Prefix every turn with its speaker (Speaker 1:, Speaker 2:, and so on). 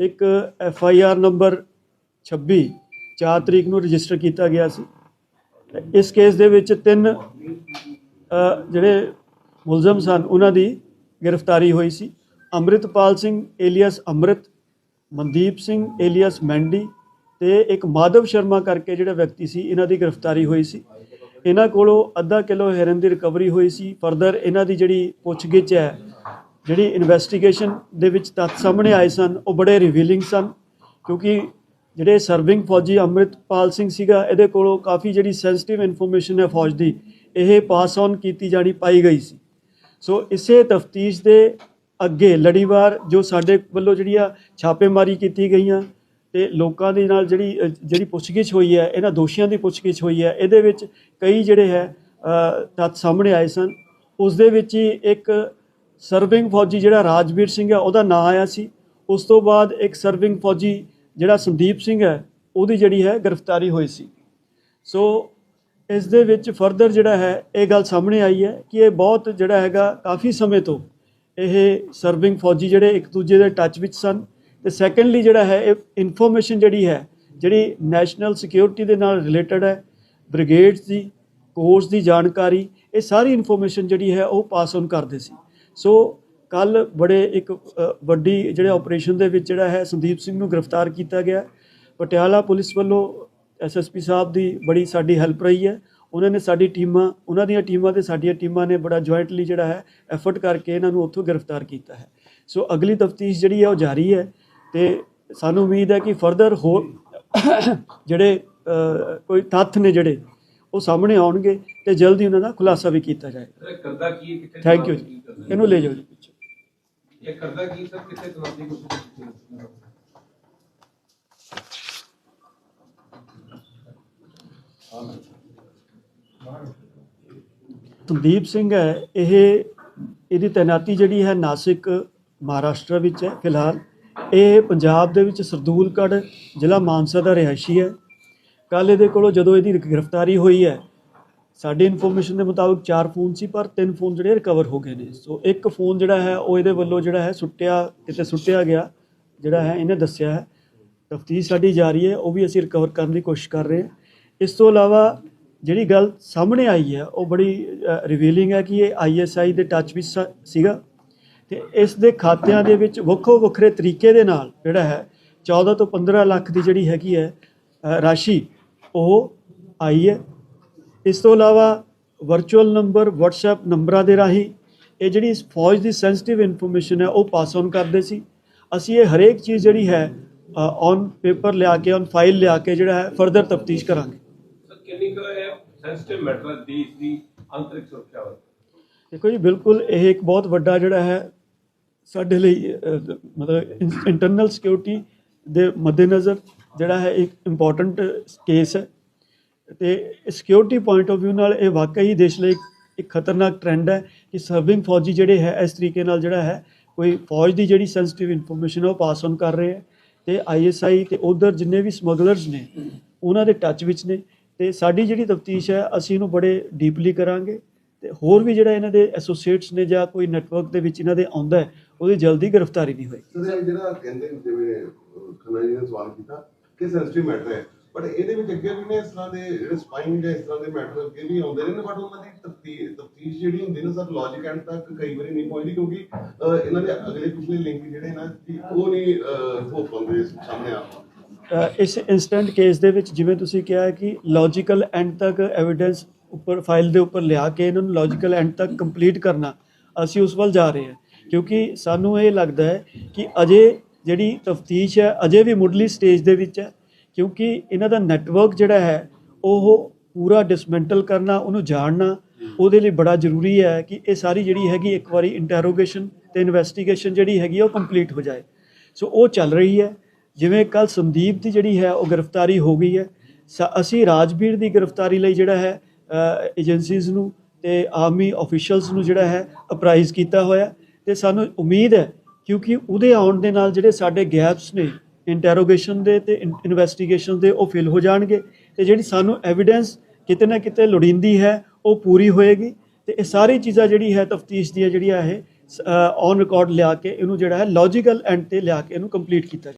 Speaker 1: ਇੱਕ F I R number 26 4 ਤਰੀਕ ਨੂੰ ਰਜਿਸਟਰ ਕੀਤਾ ਗਿਆ ਸੀ। ਇਸ ਕੇਸ ਦੇ ਵਿੱਚ ਤਿੰਨ ਜਿਹੜੇ ਮੁਲਜ਼ਮ ਸਨ, ਉਹਨਾਂ ਦੀ ਗ੍ਰਿਫਤਾਰੀ ਹੋਈ ਸੀ। Amritpal Singh alias Amrit, Mandeep Singh alias Mandy ਤੇ ਇੱਕ ਮਾਧਵ ਸ਼ਰਮਾ ਕਰਕੇ ਜਿਹੜਾ ਵਿਅਕਤੀ ਸੀ, ਇਹਨਾਂ ਦੀ ਗ੍ਰਿਫਤਾਰੀ ਹੋਈ ਸੀ। ਇਹਨਾਂ ਕੋਲੋਂ ਅੱਧਾ ਕਿਲੋ ਹੈਰਨ ਦੀ ਰਿਕਵਰੀ ਹੋਈ ਸੀ। ਫਰਦਰ ਇਹਨਾਂ ਦੀ ਜਿਹੜੀ ਪੁੱਛਗਿੱਛ ਹੈ ਜਿਹੜੀ ਇਨਵੈਸਟੀਗੇਸ਼ਨ ਦੇ ਵਿੱਚ ਤੱਥ ਸਾਹਮਣੇ ਆਏ ਸਨ, ਉਹ ਬੜੇ ਰਿਵੀਲਿੰਗ ਸਨ, ਕਿਉਂਕਿ ਜਿਹੜੇ ਸਰਵਿੰਗ ਫੌਜੀ ਅੰਮ੍ਰਿਤਪਾਲ ਸਿੰਘ ਸੀਗਾ, ਇਹਦੇ ਕੋਲੋਂ ਕਾਫੀ ਜਿਹੜੀ ਸੈਂਸਿਟਿਵ ਇਨਫੋਰਮੇਸ਼ਨ ਹੈ ਫੌਜ ਦੀ, ਇਹ ਪਾਸ ਔਨ ਕੀਤੀ ਜਾਣੀ ਪਾਈ ਗਈ ਸੀ। ਸੋ ਇਸੇ ਤਫਤੀਸ਼ ਦੇ ਅੱਗੇ ਲੜੀਵਾਰ ਜੋ ਸਾਡੇ ਵੱਲੋਂ ਜਿਹੜੀ ਆ ਛਾਪੇਮਾਰੀ ਕੀਤੀ ਗਈਆਂ, ਤੇ ਲੋਕਾਂ ਦੇ ਨਾਲ ਜਿਹੜੀ ਜਿਹੜੀ ਪੁੱਛਗਿੱਛ ਹੋਈ ਹੈ, ਇਹਨਾਂ ਦੋਸ਼ੀਆਂ ਦੀ ਪੁੱਛਗਿੱਛ ਹੋਈ ਹੈ, ਇਹਦੇ ਵਿੱਚ ਕਈ ਜਿਹੜੇ ਹੈ ਤੱਥ ਸਾਹਮਣੇ ਆਏ ਸਨ। ਉਸ ਦੇ ਵਿੱਚ ਹੀ ਇੱਕ ਸਰਵਿੰਗ ਫੌਜੀ ਜਿਹੜਾ ਰਾਜਵੀਰ ਸਿੰਘ ਹੈ, ਉਹਦਾ ਨਾਂ ਆਇਆ ਸੀ। ਉਸ ਤੋਂ ਬਾਅਦ ਇੱਕ ਸਰਵਿੰਗ ਫੌਜੀ ਜਿਹੜਾ ਸੰਦੀਪ ਸਿੰਘ ਹੈ, ਉਹਦੀ ਜਿਹੜੀ ਹੈ ਗ੍ਰਿਫਤਾਰੀ ਹੋਈ ਸੀ। ਸੋ ਇਸ ਦੇ ਵਿੱਚ ਫਰਦਰ ਜਿਹੜਾ ਹੈ, ਇਹ ਗੱਲ ਸਾਹਮਣੇ ਆਈ ਹੈ ਕਿ ਇਹ ਬਹੁਤ ਜਿਹੜਾ ਹੈਗਾ, ਕਾਫੀ ਸਮੇਂ ਤੋਂ ਇਹ ਸਰਵਿੰਗ ਫੌਜੀ ਜਿਹੜੇ ਇੱਕ ਦੂਜੇ ਦੇ ਟੱਚ ਵਿੱਚ ਸਨ। ਤੇ ਸੈਕੰਡਲੀ ਜਿਹੜਾ ਹੈ, ਇਹ ਇਨਫੋਰਮੇਸ਼ਨ ਜਿਹੜੀ ਹੈ, ਜਿਹੜੀ ਨੈਸ਼ਨਲ ਸਿਕਿਉਰਿਟੀ ਦੇ ਨਾਲ ਰਿਲੇਟਡ ਹੈ ਬ੍ਰਿਗੇਡਸ ਦੀ ਕੋਰਸ ਦੀ ਜਾਣਕਾਰੀ, ਇਹ ਸਾਰੀ ਇਨਫੋਰਮੇਸ਼ਨ ਜਿਹੜੀ ਹੈ, ਉਹ ਪਾਸ ਔਨ ਕਰਦੇ ਸੀ। ਸੋ ਕੱਲ ਬੜੇ ਇੱਕ ਵੱਡੀ ਜਿਹੜੇ ਆਪਰੇਸ਼ਨ ਦੇ ਵਿੱਚ ਜਿਹੜਾ ਹੈ, ਸੰਦੀਪ ਸਿੰਘ ਨੂੰ ਗ੍ਰਿਫਤਾਰ ਕੀਤਾ ਗਿਆ। ਪਟਿਆਲਾ ਪੁਲਿਸ ਵੱਲੋਂ ਐਸਐਸਪੀ ਸਾਹਿਬ ਦੀ ਬੜੀ ਸਾਡੀ ਹੈਲਪ ਰਹੀ ਹੈ। ਉਹਨਾਂ ਨੇ ਸਾਡੀ ਟੀਮਾਂ, ਉਹਨਾਂ ਦੀਆਂ ਟੀਮਾਂ ਤੇ ਸਾਡੀਆਂ ਟੀਮਾਂ ਨੇ ਬੜਾ ਜੁਆਇੰਟਲੀ ਜਿਹੜਾ ਹੈ ਐਫਰਟ ਕਰਕੇ ਇਹਨਾਂ ਨੂੰ ਉੱਥੋਂ ਗ੍ਰਿਫਤਾਰ ਕੀਤਾ ਹੈ। ਸੋ ਅਗਲੀ ਤਫਤੀਸ਼ ਜਿਹੜੀ ਹੈ, ਉਹ ਜਾਰੀ ਹੈ ਤੇ ਸਾਨੂੰ ਉਮੀਦ ਹੈ ਕਿ ਫਰਦਰ ਹੋ ਜਿਹੜੇ ਕੋਈ ਤੱਥ ਨੇ ਜਿਹੜੇ ਉਹ ਸਾਹਮਣੇ ਆਉਣਗੇ ਤੇ ਜਲਦੀ ਉਹਨਾਂ ਦਾ ਖੁਲਾਸਾ ਵੀ ਕੀਤਾ ਜਾਏਗਾ।
Speaker 2: ਕਰਦਾ ਕੀ ਹੈ? ਕਿੱਥੇ
Speaker 1: ਥੈਂਕ ਯੂ ਜੀ? ਇਹਨੂੰ ਲੈ ਜਾਓ ਜੀ ਪਿੱਛੇ।
Speaker 2: ਇਹ ਕਰਦਾ ਕੀ ਸਰ? ਕਿੱਥੇ ਚਲਾਉਂਦੀ ਕੁਝ
Speaker 1: ਸੰਦੀਪ ਸਿੰਘ ਹੈ ਇਹ ਇਹਦੀ ਤੈਨਾਤੀ ਜਿਹੜੀ ਹੈ ਨਾਸਿਕ ਮਹਾਰਾਸ਼ਟਰ ਵਿੱਚ ਹੈ ਫਿਲਹਾਲ। ਇਹ ਪੰਜਾਬ ਦੇ ਵਿੱਚ ਸਰਦੂਲਗੜ੍ਹ ਜ਼ਿਲ੍ਹਾ ਮਾਨਸਾ ਦਾ ਰਿਹਾਇਸ਼ੀ ਹੈ। ਕੱਲ ਇਹਦੇ ਕੋਲੋਂ ਜਦੋਂ ਇਹਦੀ ਗ੍ਰਿਫਤਾਰੀ ਹੋਈ ਹੈ, ਸਾਡੀ ਇਨਫੋਰਮੇਸ਼ਨ ਦੇ ਮੁਤਾਬਕ ਚਾਰ ਫੋਨ ਸੀ, ਪਰ ਤਿੰਨ ਫੋਨ ਜਿਹੜੇ ਰਿਕਵਰ ਹੋ ਗਏ ਨੇ। ਸੋ ਇੱਕ ਫੋਨ ਜਿਹੜਾ ਹੈ, ਉਹ ਇਹਦੇ ਵੱਲੋਂ ਜਿਹੜਾ ਹੈ ਸੁੱਟਿਆ, ਕਿਤੇ ਸੁੱਟਿਆ ਗਿਆ, ਜਿਹੜਾ ਹੈ, ਇਹਨੇ ਦੱਸਿਆ ਹੈ। ਤਫਤੀਸ਼ ਸਾਡੀ ਜਾਰੀ ਹੈ, ਉਹ ਵੀ ਅਸੀਂ ਰਿਕਵਰ ਕਰਨ ਦੀ ਕੋਸ਼ਿਸ਼ ਕਰ ਰਹੇ ਹਾਂ। ਇਸ ਤੋਂ ਇਲਾਵਾ ਜਿਹੜੀ ਗੱਲ ਸਾਹਮਣੇ ਆਈ ਹੈ, ਉਹ ਬੜੀ ਰਿਵੀਲਿੰਗ ਹੈ ਕਿ ਇਹ ਆਈਐਸਆਈ ਦੇ ਟੱਚ ਵਿੱਚ ਸ- ਸੀਗਾ ਤੇ ਇਸ ਦੇ ਖਾਤਿਆਂ ਦੇ ਵਿੱਚ ਵੱਖੋ ਵੱਖਰੇ ਤਰੀਕੇ ਦੇ ਨਾਲ ਜਿਹੜਾ ਹੈ 14 ਤੋਂ 15 ਲੱਖ ਦੀ ਜਿਹੜੀ ਹੈਗੀ ਹੈ ਰਾਸ਼ੀ ਉਹ ਆਈ ਹੈ। ਇਸ ਤੋਂ ਇਲਾਵਾ ਵਰਚੁਅਲ ਨੰਬਰ WhatsApp ਨੰਬਰਾਂ ਦੇ ਰਾਹੀਂ ਇਹ ਜਿਹੜੀ ਇਸ ਫੌਜ ਦੀ ਸੈਂਸਿਟਿਵ ਇਨਫੋਰਮੇਸ਼ਨ ਹੈ ਉਹ ਪਾਸ ਔਨ ਕਰਦੇ ਸੀ। ਅਸੀਂ ਇਹ ਹਰੇਕ ਚੀਜ਼ ਜਿਹੜੀ ਹੈ ਔਨ ਪੇਪਰ ਲਿਆ ਕੇ ਔਨ ਫਾਈਲ ਲਿਆ ਕੇ ਜਿਹੜਾ ਹੈ ਫਰਦਰ ਤਫਤੀਸ਼ ਕਰਾਂਗੇ।
Speaker 2: ਸਰ ਕਿੰਨੀ ਕੁ ਇਹ ਸੈਂਸਿਟਿਵ ਮੈਟਰ ਦੇਸ਼ ਦੀ ਅੰਤਰਿਕ ਸੁਰੱਖਿਆ ਵਾਸਤੇ
Speaker 1: ਦੇਖੋ ਜੀ ਬਿਲਕੁਲ ਇਹ ਇੱਕ ਬਹੁਤ ਵੱਡਾ ਜਿਹੜਾ ਹੈ ਸਾਡੇ ਲਈ ਮਤਲਬ ਇੰਟਰਨਲ ਸਿਕਿਉਰਿਟੀ ਦੇ ਮੱਦੇਨਜ਼ਰ ਜਿਹੜਾ ਹੈ ਇੱਕ ਇੰਪੋਰਟੈਂਟ ਕੇਸ ਹੈ ਤੇ ਸਿਕਿਉਰਿਟੀ ਪੁਆਇੰਟ ਆਫ View ਨਾਲ ਇਹ ਵਾਕਈ ਦੇਸ਼ ਲਈ ਇੱਕ- ਖਤਰਨਾਕ ਟ੍ਰੈਂਡ ਹੈ ਕਿ ਸਰਵਿੰਗ ਫੌਜੀ ਜਿਹੜੇ ਹੈ, ਇਸ ਤਰੀਕੇ ਨਾਲ ਜਿਹੜਾ ਹੈ, ਕੋਈ ਫੌਜ ਦੀ ਜਿਹੜੀ ਸੈਂਸਿਟਿਵ ਇਨਫੋਰਮੇਸ਼ਨ ਹੈ, ਉਹ ਪਾਸ ਔਨ ਕਰ ਰਹੇ ਹੈ ਤੇ ਆਈਐਸਆਈ ਤੇ ਉਧਰ ਜਿੰਨੇ ਵੀ ਸਮਗਲਰਸ ਨੇ, ਉਹਨਾਂ ਦੇ ਟੱਚ ਵਿੱਚ ਨੇ ਤੇ ਸਾਡੀ ਜਿਹੜੀ ਤਫਤੀਸ਼ ਹੈ, ਅਸੀਂ ਇਹਨੂੰ ਬੜੇ ਡੀਪਲੀ ਕਰਾਂਗੇ ਤੇ ਹੋਰ ਵੀ ਜਿਹੜਾ ਇਹਨਾਂ ਦੇ ਐਸੋਸੀਏਟਸ ਨੇ ਜਾਂ ਕੋਈ ਨੈਟਵਰਕ ਦੇ ਵਿੱਚ ਇਹਨਾਂ ਦੇ ਆਉਂਦਾ ਹੈ, ਉਹਦੀ ਜਲਦੀ ਗ੍ਰਿਫਤਾਰੀ ਨਹੀਂ ਹੋਈ
Speaker 3: ਜਿਹੜਾ ਕਹਿੰਦੇ ਜਿਵੇਂ ਖੰਨਾ ਜੀ ਨੇ ਸਵਾਲ ਕੀਤਾ ਕਿ ਸੈਂਸਿਟਿਵ ਮੈਟਰ ਹੈ। ਬਟ ਇਹਦੇ ਵਿੱਚ ਅੱਗੇ ਵੀ ਨੇ ਇਸ ਤਰ੍ਹਾਂ ਦੇ ਜਿਹੜੇ ਸਪਾਈਨ ਜਾਂ ਇਸ ਤਰ੍ਹਾਂ ਦੇ ਮੈਟਰ ਅੱਗੇ ਵੀ ਆਉਂਦੇ ਨੇ ਬਟ ਉਹਨਾਂ ਦੀ ਤਫਤੀਸ਼ ਤਫਤੀਸ਼ ਜਿਹੜੀ ਹੁੰਦੀ ਨਾ, ਸਰ ਲੌਜੀਕ ਐਂਡ ਤੱਕ ਕਈ ਵਾਰੀ ਨਹੀਂ ਪਹੁੰਚਦੀ ਕਿਉਂਕਿ ਇਹਨਾਂ ਦੇ ਅਗਲੇ ਪਿਛਲੇ ਲਿੰਕ ਜਿਹੜੇ ਨਾ ਉਹ ਨਹੀਂ ਹੋ ਪਾਉਂਦੇ ਸਾਹਮਣੇ ਆ
Speaker 1: ਇਸ ਇਨਸਟੈਂਟ ਕੇਸ ਦੇ ਵਿੱਚ ਜਿਵੇਂ ਤੁਸੀਂ ਕਿਹਾ ਹੈ ਕਿ ਲੌਜੀਕਲ ਐਂਡ ਤੱਕ ਐਵੀਡੈਂਸ ਉੱਪਰ ਫਾਈਲ ਦੇ ਉੱਪਰ ਲਿਆ ਕੇ ਇਹਨਾਂ ਨੂੰ ਲੌਜੀਕਲ ਐਂਡ ਤੱਕ ਕੰਪਲੀਟ ਕਰਨਾ, ਅਸੀਂ ਉਸ ਵੱਲ ਜਾ ਰਹੇ ਹਾਂ। ਕਿਉਂਕਿ ਸਾਨੂੰ ਇਹ ਲੱਗਦਾ ਹੈ ਕਿ ਅਜੇ ਜਿਹੜੀ ਤਫਤੀਸ਼ ਹੈ ਅਜੇ ਵੀ ਮੁੱਢਲੀ ਸਟੇਜ ਦੇ ਵਿੱਚ ਹੈ ਕਿਉਂਕਿ ਇਹਨਾਂ ਦਾ ਨੈਟਵਰਕ ਜਿਹੜਾ ਹੈ ਉਹ ਪੂਰਾ ਡਿਸਮੈਂਟਲ ਕਰਨਾ ਉਹਨੂੰ ਜਾਣਨਾ ਉਹਦੇ ਲਈ ਬੜਾ ਜ਼ਰੂਰੀ ਹੈ ਕਿ ਇਹ ਸਾਰੀ ਜਿਹੜੀ ਹੈਗੀ ਇੱਕ ਵਾਰੀ ਇੰਟਰੋਗੇਸ਼ਨ ਤੇ ਇਨਵੈਸਟੀਗੇਸ਼ਨ ਜਿਹੜੀ ਹੈਗੀ ਆ, ਉਹ ਕੰਪਲੀਟ ਹੋ ਜਾਏ। ਸੋ ਉਹ ਚੱਲ ਰਹੀ ਹੈ। ਜਿਵੇਂ ਕੱਲ ਸੰਦੀਪ ਦੀ ਜਿਹੜੀ ਹੈ ਉਹ ਗ੍ਰਿਫਤਾਰੀ ਹੋ ਗਈ ਹੈ। ਸ- ਅਸੀਂ ਰਾਜਵੀਰ ਦੀ ਗ੍ਰਿਫਤਾਰੀ ਲਈ ਜਿਹੜਾ ਹੈ ਏਜੰਸੀਜ਼ ਨੂੰ ਤੇ ਆਰਮੀ ਅਫੀਸ਼ੀਅਲਸ ਨੂੰ ਜਿਹੜਾ ਹੈ ਅਪਰਾਈਜ਼ ਕੀਤਾ ਹੋਇਆ ਤੇ ਸਾਨੂੰ ਉਮੀਦ ਹੈ ਕਿਉਂਕਿ ਉਹਦੇ ਆਉਣ ਦੇ ਨਾਲ ਜਿਹੜੇ ਸਾਡੇ ਗੈਪਸ ਨੇ ਇੰਟਰੋਗੇਸ਼ਨ ਦੇ ਤੇ ਇਨਵੈਸਟੀਗੇਸ਼ਨ ਦੇ, ਉਹ ਫਿਲ ਹੋ ਜਾਣਗੇ ਤੇ ਜਿਹੜੀ ਸਾਨੂੰ ਐਵੀਡੈਂਸ ਕਿਤੇ ਨਾ ਕਿਤੇ ਲੋੜੀਂਦੀ ਹੈ, ਉਹ ਪੂਰੀ ਹੋਏਗੀ ਤੇ ਇਹ ਸਾਰੀ ਚੀਜ਼ਾਂ ਜਿਹੜੀ ਹੈ ਤਫਤੀਸ਼ ਦੀਆਂ ਜਿਹੜੀਆਂ ਇਹ ਔਨ ਰਿਕਾਰਡ ਲਿਆ ਕੇ ਇਹਨੂੰ ਜਿਹੜਾ ਹੈ ਲੌਜੀਕਲ ਐਂਡ ਤੇ ਲਿਆ ਕੇ ਇਹਨੂੰ ਕੰਪਲੀਟ ਕੀਤਾ